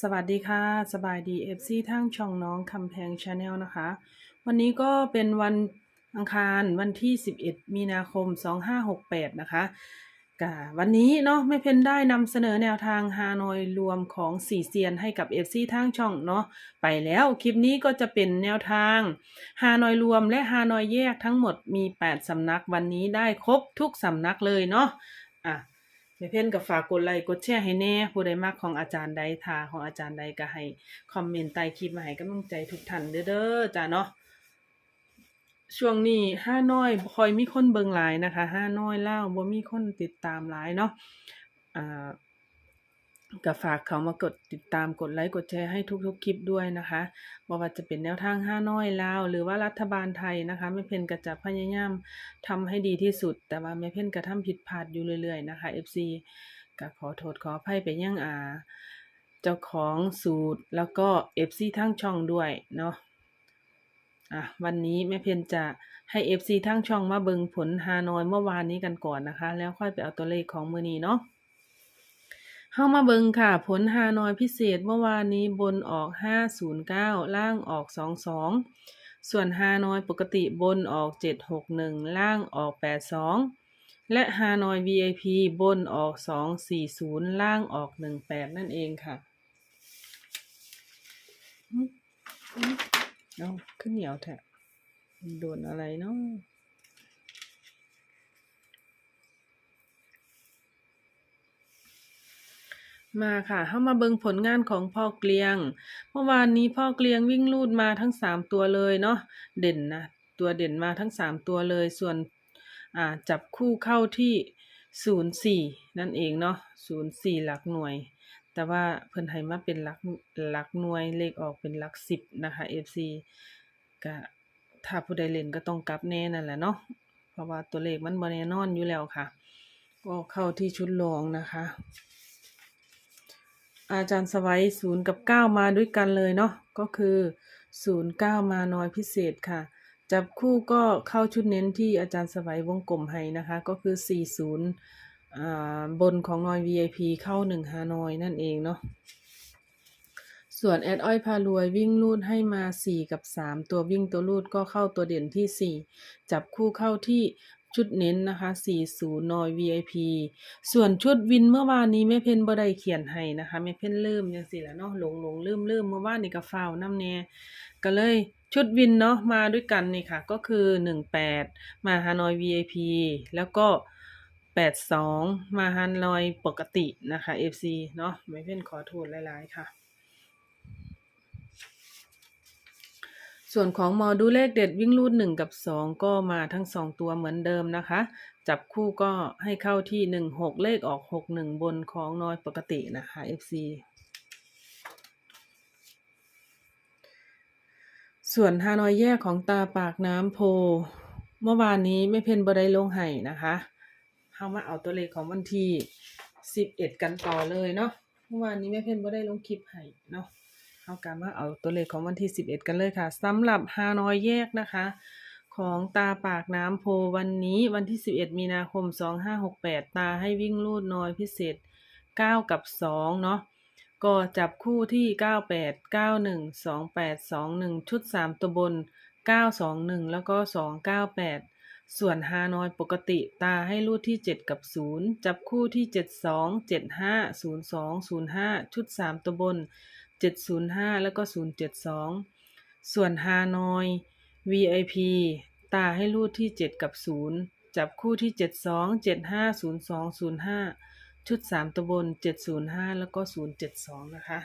สวัสดีค่ะ สบายดีเอฟซีทั้งช่องน้องคำแพงชาแนลนะคะ วันนี้ก็เป็นวันอังคารวันที่ 11 มีนาคม 2568 นะคะกะวันนี้เนาะแม่เพนได้นำเสนอแนวทางฮานอยรวมของสี่เซียนให้กับเอฟซีทั้งช่องเนาะไปแล้วคลิปนี้ก็จะเป็นแนวทางฮานอยรวมและฮานอยแยกทั้งหมดมี 8สำนักวันนี้ได้ครบทุกสำนักเลยเนาะอะ แม่เพ่นก็ฝากกดไลค์กดแชร์ให้แน่ผู้ใดมากของอาจารย์ใดทาของอาจารย์ใดก็ให้คอมเมนต์ใต้คลิปมาให้กำลังใจทุกท่านเด้อจ้าเนาะช่วงนี้ห้าน้อยคอยมีคนเบิงหลายนะคะห้าน้อยเล่าวบ่มีคนติดตามหลายเนาะอ่า ก็ฝากเขามากดติดตามกดไลค์กดแชร์ให้ทุกๆคลิปด้วยนะคะบ่ว่าจะเป็นแนวทางห้าน้อยลาวหรือว่ารัฐบาลไทยนะคะแม่เพ่นก็จะพยายามทำให้ดีที่สุด แต่ว่าแม่เพ่นก็ทำผิดพลาดอยู่เรื่อยๆนะคะ FC ก็ขอโทษขออภัยไปยังอา เจ้าของสูตรแล้วก็ FC ทั้งช่องด้วยเนาะอะวันนี้แม่เพียนจะให้ FC ทั้งช่องมาเบิงผลฮานอยเมื่อวานนี้กันก่อนนะคะ แล้วค่อยไปเอาตัวเลขของมือนี้เนาะ เข้ามาเบิงค่ะ ผลฮานอยพิเศษเมื่อวานนี้บนออก 509 ล่างออก 22 ส่วนฮานอยปกติบนออก 761 ล่างออก 82 และฮานอย VIP บนออก 240 ล่างออก 18 นั่นเองค่ะเอาขึ้นเหนียวแทะโดนอะไรเนาะ มาค่ะ เข้ามาเบิงผลงานของพ่อเกลียง เมื่อวานนี้พ่อเกลียงวิ่งลูดมาทั้งสามตัวเลยเนาะ เด่นนะ ตัวเด่นมาทั้งสามตัวเลย ส่วนอ่าจับคู่เข้าที่ศูนย์สี่นั่นเองเนาะศูนย์สี่หลักหน่วย แต่ว่าเพิ่นให้มาเป็นหลักหลักหน่วยเลขออกเป็นหลักสิบนะคะ FC ก็ถ้าผู้ใดเล่นก็ต้องกลับแน่นั่นแหละเนาะ เพราะว่าตัวเลขมันบ่แน่นอนอยู่แล้วค่ะ ก็เข้าที่ชุดรองนะคะ อาจารย์สวัยศูนย์กับเก้ามาด้วยกันเลยเนาะก็คือศูนย์เก้ามาน้อยพิเศษค่ะ จับคู่ก็เข้าชุดเน้นที่อาจารย์สวัยวงกลมให้นะคะ ก็คือ40อ่าบนของนอย VIP เข้า1ฮานอยนั่นเองเนาะส่วนแอดอ้อยพารวยวิ่งลูดให้มา 4 กับ 3 ตัววิ่งตัวลูดก็เข้าตัวเด่นที่ 4 จับคู่เข้าที่ ชุดเน้นนะคะ 40นอย VIP ส่วนชุดวินเมื่อวานนี้แม่เพนบ่ได้เขียนให้นะคะแม่เพนลืมจังซี่แหละเนาะหลงหลงลืมลืมเมื่อวานนี้ก็ฟ้าวน้ำแน่ก็เลยชุดวินเนาะมาด้วยกันนี่ค่ะ ก็คือ 18 มาฮานอย VIP แล้วก็ 82 มาฮานอยปกตินะคะ FC เนาะแม่เพนขอโทษหลาย ๆ ค่ะ ส่วนของหมอดูเลขเด็ดวิ่งรูดหนึ่งกับสองก็มาทั้งสองตัวเหมือนเดิมนะคะ จับคู่ก็ให้เข้าที่หนึ่งหกเลขออกหกหนึ่งบนของน้อยปกตินะคะ FC ส่วนฮานอยแยกของตาปากน้ำโพ เมื่อวานนี้ไม่เพ่นบได้ลงไห้นะคะเข้ามาเอาตัวเลขของวันที่สิบเอ็ดกันต่อเลยเนาะเมื่อวานนี้แม่เพ่นบได้ลงคลิปให้เนาะ เอาการมาเอาตัวเลขของวันที่ 11 กันเลยค่ะสำหรับฮานอยแยกนะคะ ของตาปากน้ำโพวันนี้วันที่ 11 มีนาคม 2568 ตาให้วิ่งลูดน้อยพิเศษ 9 กับ 2 เนาะก็จับคู่ที่ 98 91 28 21 ชุด 3 ตัวบน 921 แล้วก็ 298 ส่วนฮานอยปกติตาให้รูดที่ 7 กับ 0 จับคู่ที่ 72 75 02 05 ชุด 3 ตัวบน 705 แล้วก็ 072 ส่วนฮานอย VIP ตาให้รูดที่ 7 กับ 0 จับคู่ที่ 72 75 02 05 ชุด 3ตัวบน 705 แล้วก็ 072 นะคะ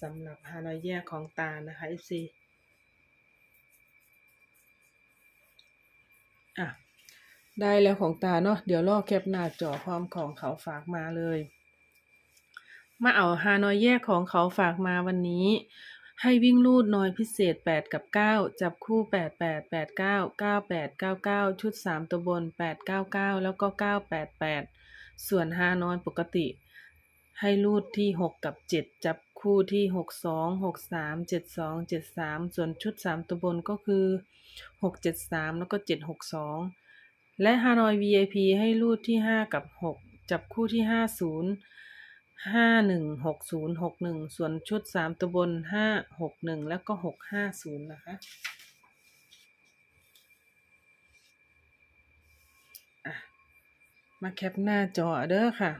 สำหรับฮานอยแยกของตานะคะ FC อะได้แล้วของตาเนาะเดี๋ยวรอกแคปหน้าจอพร้อมของเขาฝากมาเลย มาเอาฮานอยแยกของเขาฝากมาวันนี้ ให้วิ่งลูดน้อยพิเศษ 8 กับ 9 จับคู่ 8 8 8 9 9 8 9 9 ชุด 3 ตัวบน 8 9 9 แล้วก็ 9 8 8 ส่วนฮานอยปกติ ให้ลูดที่ 6 กับ 7 จับคู่ที่ 6 2 6 3 7 2 7 3 ส่วนชุด 3 ตัวบนก็คือ 6 7 3 แล้วก็ 7 6 2 และฮานอย VIP ให้ลูดที่ 5 กับ 6 จับคู่ที่ 50 ห้าหนึ่งหกศูนย์หกหนึ่งส่วนชุดสามตัวบนห้าหกหนึ่งแล้วก็หกห้าศูนย์นะคะมาแคปหน้าจอเด้อค่ะ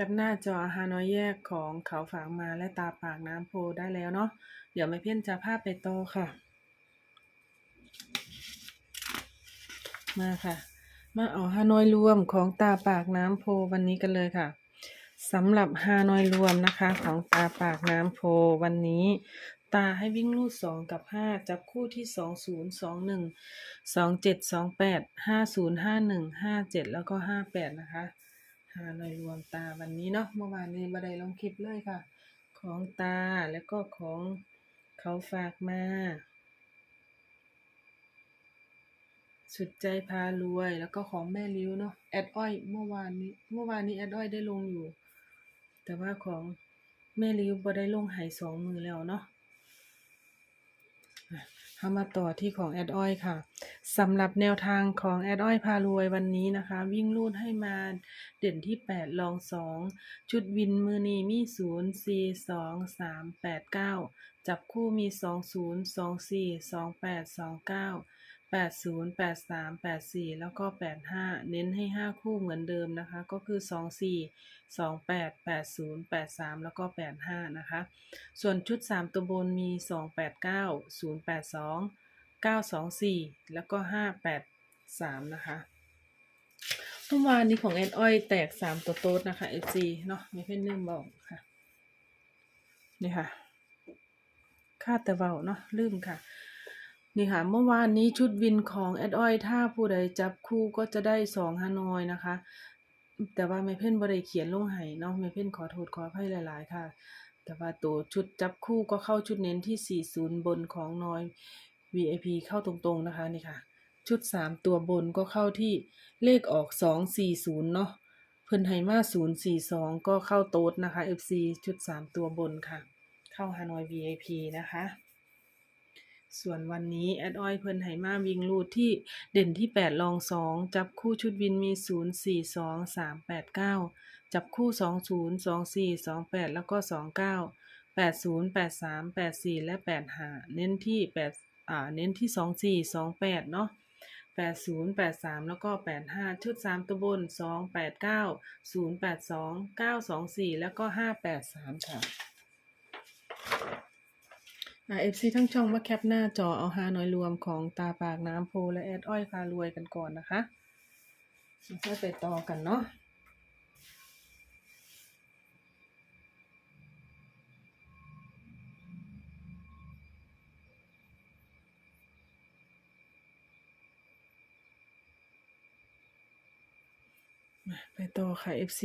แคปหน้าจอฮานอยแยกของเขาฝางมาและตาปากน้ำโพได้แล้วเนาะ เดี๋ยวไม่เพี้ยนจะภาพไปต่อค่ะ มาค่ะ มาเอาฮานอยรวมของตาปากน้ำโพวันนี้กันเลยค่ะสำหรับฮานอยรวมนะคะของตาปากน้ำโพวันนี้ ตาให้วิ่งลูดสองกับห้าจับคู่ที่สองศูนย์สองหนึ่งสองเจ็ดสองแปดห้าศูนย์ห้าหนึ่งห้าเจ็ดแล้วก็ห้าแปดนะคะ หาหน่อยรวมตาวันนี้เนาะเมื่อวานนี้บัไดลงคลิปเลยค่ะ ของตาแล้วก็ของเขาฝากมา สุดใจพารวยแล้วก็ของแม่ลิ้วเนาะแอดอ้อยเมื่อวานนี้เมื่อวานนี้แอดอ้อยได้ลงอยู่ แต่ว่าของแม่ลิ้วบ่ได้ลงหายสองมือแล้วเนาะ เอามาต่อที่ของแอดอ้อยค่ะสำหรับแนวทางของแอดอ้อยพารวยวันนี้นะคะ วิ่งรูดให้มาเด่นที่ 8 ลอง 2 ชุดวินมือนีมี0 4 2 3 8 9 จับคู่มี 2 0 2 4 80 8 3 8 4 แล้วก็ 8 5 เน้นให้ 5 คู่เหมือนเดิมนะคะ ก็คือ 2 4 2 8 8 0 8 3 แล้วก็ 8 5 นะคะ ส่วนชุด 3 ตัวบนมี 2 8 9 0 8 2 9 2 4 แล้วก็ 5 8 3 นะคะเมื่อวานนี้ของแอนอ้อยแตก 3 ตัวโต๊ดนะคะ FC เนาะม่เพิ่อนลืมบอกค่ะ นี่ค่ะคาดแต่เบาเนาะลืมค่ะ นี่ค่ะ เมื่อวานนี้ชุดวินของแอดอ้อย ถ้าผู้ใดจับคู่ก็จะได้สองฮานอยนะคะ แต่ว่าไม่เพ่นบริเขียนลงให้เนาะไม่เพ่นขอโทษขออภัยหลาย ๆ ค่ะ แต่ว่าตัวชุดจับคู่ก็เข้าชุดเน้นที่ 40 บนของนอย VIP เข้าตรงๆนะคะนี่ค่ะ ชุด 3 ตัวบนก็เข้าที่เลขออก 240 เนาะเพิ่นให้มา042 ก็เข้าโต๊ดนะคะ FC ชุด 3 ตัวบนค่ะ เข้าฮานอย VIP นะคะ ส่วนวันนี้ แอดออยเพิ่นไหมาวิ่งรูดที่เด่นที่ 8 ลอง 2 จับคู่ชุดวินมี 0 4 2 3 8 9 จับคู่ 20 24 28 แล้วก็ 29 80 83 84 และ85 เน้นที่8อ่าเน้นที่ 24 28 เนาะ80 83 แล้วก็ 85 ชุด 3 ตัวบน 2 89 082 924 แล้วก็ 583 ค่ะ อ่าเอฟซีทั้งช่องมาแคปหน้าจอเอาฮานอยรวมของตาปากน้ำโพและแอดอ้อยพารวยกันก่อนนะคะค่อยไปต่อกันเนาะมาไปต่อค่ะ FC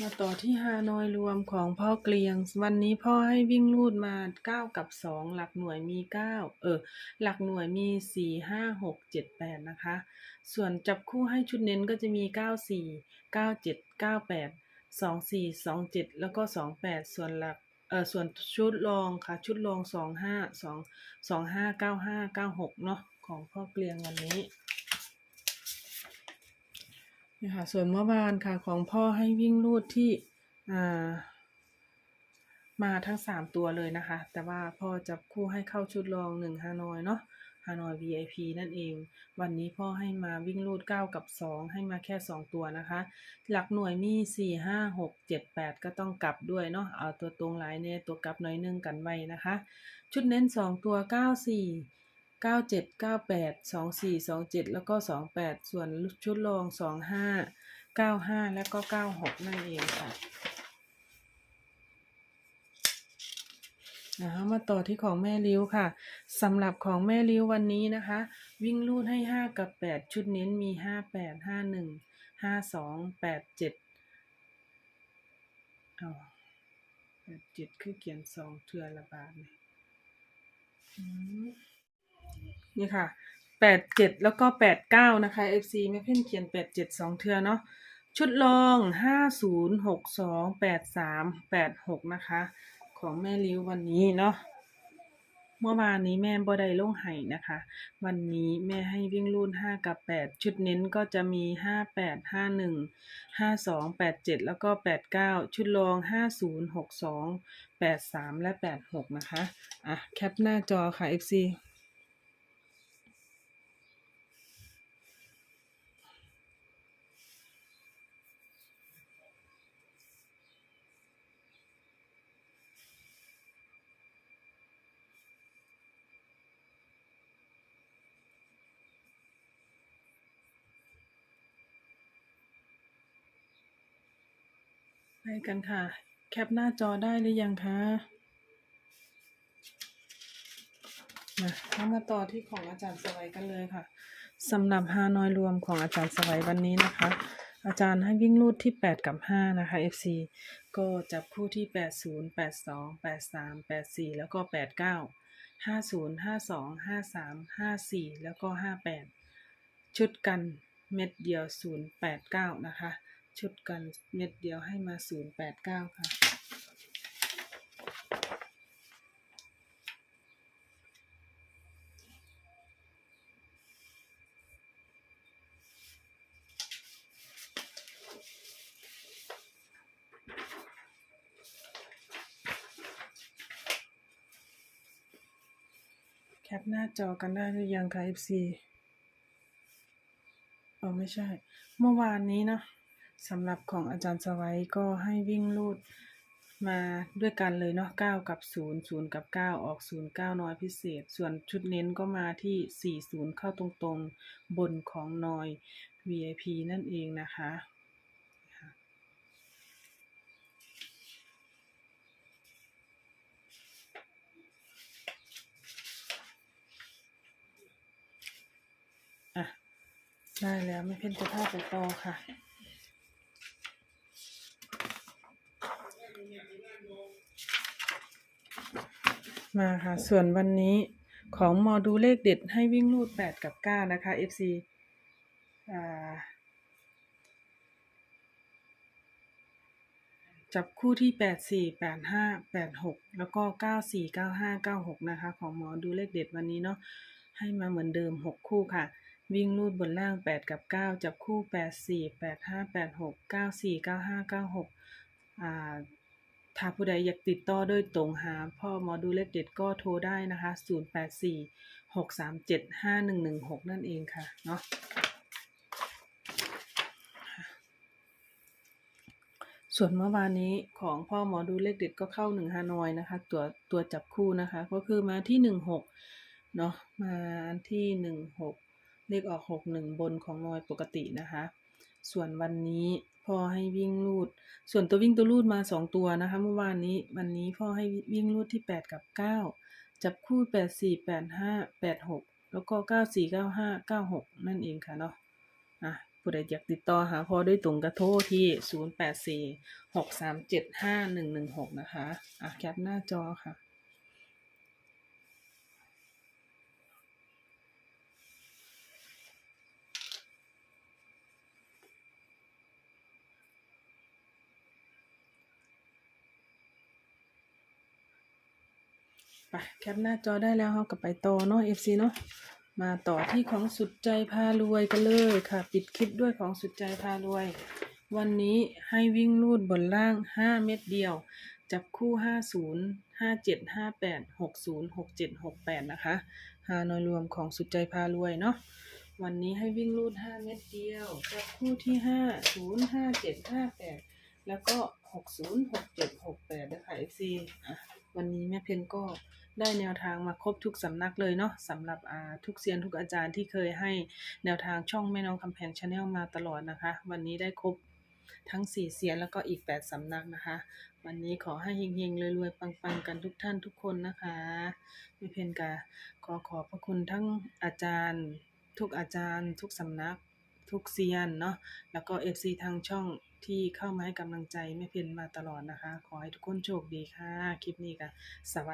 มาต่อที่ฮานอยรวมของพ่อเกลียง วันนี้พ่อให้วิ่งรูดมาเก้ากับสองหลักหน่วยมีเก้าเออ หลักหน่วยมีสี่ห้าหกเจ็ดแปดนะคะ ส่วนจับคู่ให้ชุดเน้นก็จะมีเก้าสี่เก้าเจ็ดเก้าแปดสองสี่สองเจ็ดแล้วก็สองแปดส่วนหลักเออส่วนชุดรองค่ะ ชุดรองสองห้าสองสองห้าเก้าห้าเก้าหกเนาะของพ่อเกลียงวันนี้ นี่ค่ะ ส่วนเมื่อวานค่ะของพ่อให้วิ่งรูดที่อ่ามาทั้งสามตัวเลยนะคะ แต่ว่าพ่อจับคู่ให้เข้าชุดรองหนึ่งฮานอยเนาะฮานอย VIP นั่นเอง วันนี้พ่อให้มาวิ่งรูดเก้ากับสองให้มาแค่สองตัวนะคะ หลักหน่วยมีสี่ห้าหกเจ็ดแปดก็ต้องกลับด้วยเนาะ เอาตัวตรงหลายเนี่ยตัวกลับหน่อยหนึงกันไว้นะคะ ชุดเน้นสองตัวเก้าสี่เก้าเจ็ดเก้าแปดสองสี่สองเจ็ดแล้วก็สองแปดส่วนชุดรองสองห้าเก้าห้าแล้วก็เก้าหกนั่นเองค่ะนะคะมาต่อที่ของแม่ริ้วค่ะสำหรับของแม่ริ้ววันนี้นะคะ วิ่งลูดให้ห้ากับแปดชุดเน้นมีห้าแปดห้าหนึ่งห้าสองแปดเจ็ดเอาแปดเจ็ดคือเขียนสองเทือละบาทเนี่ย นี่ค่ะแปดเจ็ดแล้วก็แปดเก้านะคะ FC แม่เพ่นเขียนแปดเจ็ดสองเทือเนาะชุดรองห้าศูนย์หกสองแปดสามแปดหกนะคะ ของแม่ริ้ววันนี้เนาะเมื่อวานนี้แม่บ่ได้ลงไห้นะคะ วันนี้แม่ให้วิ่งรุ่นห้ากับแปดชุดเน้นก็จะมีห้าแปดห้าหนึ่งห้าสองแปดเจ็ดแล้วก็แปดเก้าชุดรองห้าศูนย์หกสองแปดสามและแปดหกนะคะ อะ แคปหน้าจอค่ะ FC กันค่ะ แคปหน้าจอได้หรือยังคะมาเรามาต่อที่ของอาจารย์สวัยกันเลยค่ะสำหรับฮานอยรวมของอาจารย์สวัยวันนี้นะคะ อาจารย์ให้วิ่งรูดที่ 8 กับ 5 นะคะ FC ก็จับคู่ที่ 80 82 83 84 แล้วก็ 89 50 52 53 54 แล้วก็ 58 ชุดกันเม็ดเดียว 089 นะคะ ชุดกันเม็ดเดียวให้มา 089 ค่ะ แคปหน้าจอกันได้หรือยังคะ FC อ๋อไม่ใช่ เมื่อวานนี้นะ สำหรับของอาจารย์สวัยก็ให้วิ่งลูดมาด้วยกันเลยเนาะ9กับ 0 0 กับ 9 ออก 0 9 น้อยพิเศษ ส่วนชุดเน้นก็มาที่ 40 เข้าตรงๆ บนของนอย VIP นั่นเองนะคะอะ ได้แล้วไม่เพ้นจะพาไปต่อค่ะ มาค่ะ ส่วนวันนี้ของมอดูเลขเด็ดให้วิ่งรูด8กับ9นะคะ FC อ่าจับคู่ที่ 84 85 86 แล้วก็ 94 95 96 นะคะ ของหมอดูเลขเด็ดวันนี้เนาะ ให้มาเหมือนเดิม 6 คู่ค่ะ วิ่งรูดบนล่าง 8 กับ 9 จับคู่ 84 85 86 94 95 96อ่า ถ้าผู้ใดอยากติดต่อโดยตรงหาพ่อหมอดูเลขเด็ดก็โทรได้นะคะ 084 637 5116 นั่นเองค่ะเนาะส่วนเมื่อวานนี้ของพ่อหมอดูเลขเด็ดก็เข้าหนึ่งฮานอยนะคะ ตัวตัวจับคู่นะคะ ก็คือมาที่หนึ่งหกเนาะมาที่หนึ่งหกเลขออกหกหนึ่งบนของนอยปกตินะคะ ส่วนวันนี้ พ่อให้วิ่งลูด ส่วนตัววิ่งตัวลูดมาสองตัวนะคะ เมื่อวานนี้วันนี้พ่อให้วิ่งลูดที่แปดกับเก้าจับคู่แปดสี่แปดห้าแปดหกแล้วก็เก้าสี่เก้าห้าเก้าหกนั่นเองค่ะเนาะอะผู้ใดอยากติดต่อหาพ่อด้วยตรงกระโทรที่ 0 8 4 6 3 7 5 1 1 6 นะคะอะแคปหน้าจอค่ะ ไปแคปหน้าจอได้แล้วเรากลับไปต่อเนาะ FC เนาะมาต่อที่ของสุดใจพารวยกันเลยค่ะ ปิดคลิปด้วยของสุดใจพารวย วันนี้ให้วิ่งลูดบนล่าง 5 เม็ดเดียว จับคู่ 50 57 58 60 67 68 นะคะหาหน่วยรวมของสุดใจพารวยเนาะวันนี้ให้วิ่งลูด 5 เม็ดเดียว จับคู่ที่ 5 0 5 7 5 8 แล้วก็ 60 67 68นะคะ FC อะวันนี้แม่เพนก็ ได้แนวทางมาครบทุกสำนักเลยเนาะสำหรับทุกเซียนทุกอาจารย์ที่เคยให้แนวทางช่องแม่น้องคำแพงชาแนลมาตลอดนะคะ วันนี้ได้ครบทั้ง 4เซียนแล้วก็อีก 8 สำนักนะคะ วันนี้ขอให้เฮงๆรวยๆ ปังๆ กันทุกท่านทุกคนนะคะแม่เพนกาขอขอบพระคุณทั้งอาจารย์ ทุกอาจารย์ ทุกสำนัก ทุกเซียนเนาะแล้วก็ FC ทางช่องที่เข้ามาให้กำลังใจแม่เพนมาตลอดนะคะ ขอให้ทุกคนโชคดีค่ะ คลิปนี้ก็สวัสดี